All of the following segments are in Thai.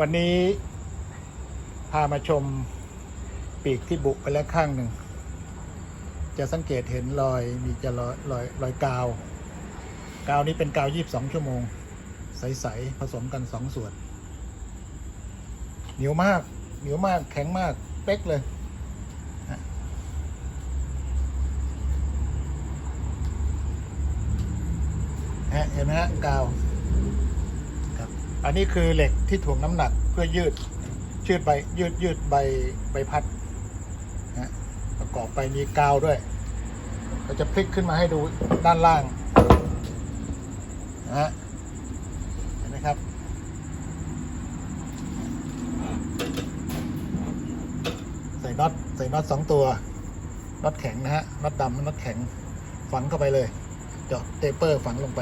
วันนี้พามาชมปีกที่บุไปแล้วข้างหนึ่ง จะสังเกตเห็นรอยมีจะรอยรอยรอยกาว กาวนี้เป็นกาว22ชั่วโมง ใส ๆ ผสมกันสองส่วน เหนียวมาก เหนียวมากแข็งมากเป๊กเลยเห็นไหมฮะกาว อันนี้คือเหล็กที่ถ่วงน้ำหนักเพื่อยืดยืดใบยืดยืดใบใบพัดนะประกอบไปมีกาวด้วย เราจะพลิกขึ้นมาให้ดูด้านล่างนะฮะเห็นไหมครับ ใส่น็อตใส่น็อตสองตัวน็อตแข็งนะฮะน็อตดำน็อตแข็งฝังเข้าไปเลย เจาะเตเปอร์ฝังลงไป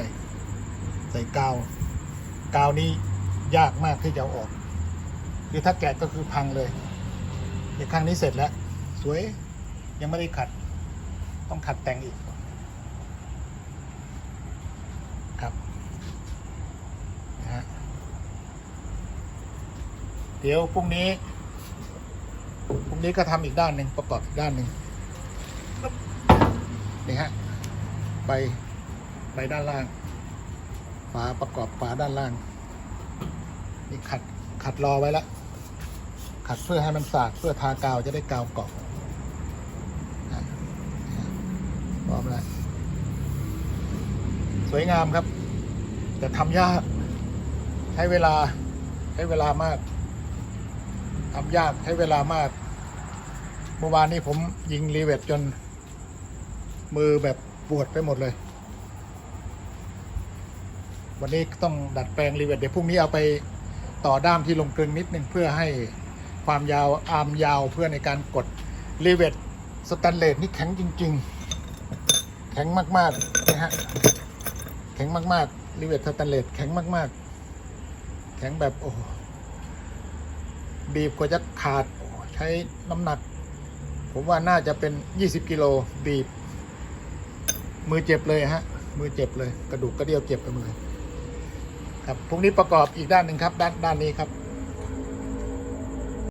ใส่กาว กาวนี้ ยากมากที่จะอออกคือถ้าแกะก็คือพังเลยเดี๋ยวครั้งนี้เสร็จแล้ว สวยยังไม่ได้ขัด ต้องขัดแต่งอีกครับนะฮะเดี๋ยวพรุ่งนี้พรุ่งนี้ก็ทำอีกด้านหนึ่งประกอบอีกด้านหนึ่งนี่ฮะใบใบด้านล่างฝาประกอบฝาด้านล่าง นี่ขัดขัดรอไว้แล้วขัดเพื่อให้มันสากเพื่อทากาวจะได้กาวเกาะอะพร้อมแล้วสวยงามครับ แต่ทำยาก ใช้เวลาใช้เวลามากทำยากใช้เวลามากเมื่อวานนี้ผมยิงรีเวทจน มือแบบปวดไปหมดเลย วันนี้ต้องดัดแปลงรีเวทเดี๋ยวพรุ่งนี้เอาไป ต่อด้ามที่ลงกลึงนิดนึงเพื่อให้ความยาวอาร์มยาวเพื่อในการกดรีเวทสแตนเลสนี่แข็งจริง ๆ แข็งมากๆนะฮะแข็งมากๆรีเวทสแตนเลสแข็งมาก ๆ แข็งแบบโอ้โหบีบกว่าจะขาดใช้น้ำหนัก ผมว่าน่าจะเป็น 20 กิโลบีบ มือเจ็บเลยฮะ มือเจ็บเลย กระดูกกระเดี่ยวเจ็บไปหมดเลย ครับพรุ่งนี้ประกอบอีกด้านหนึ่งครับ ด้านด้านนี้ครับ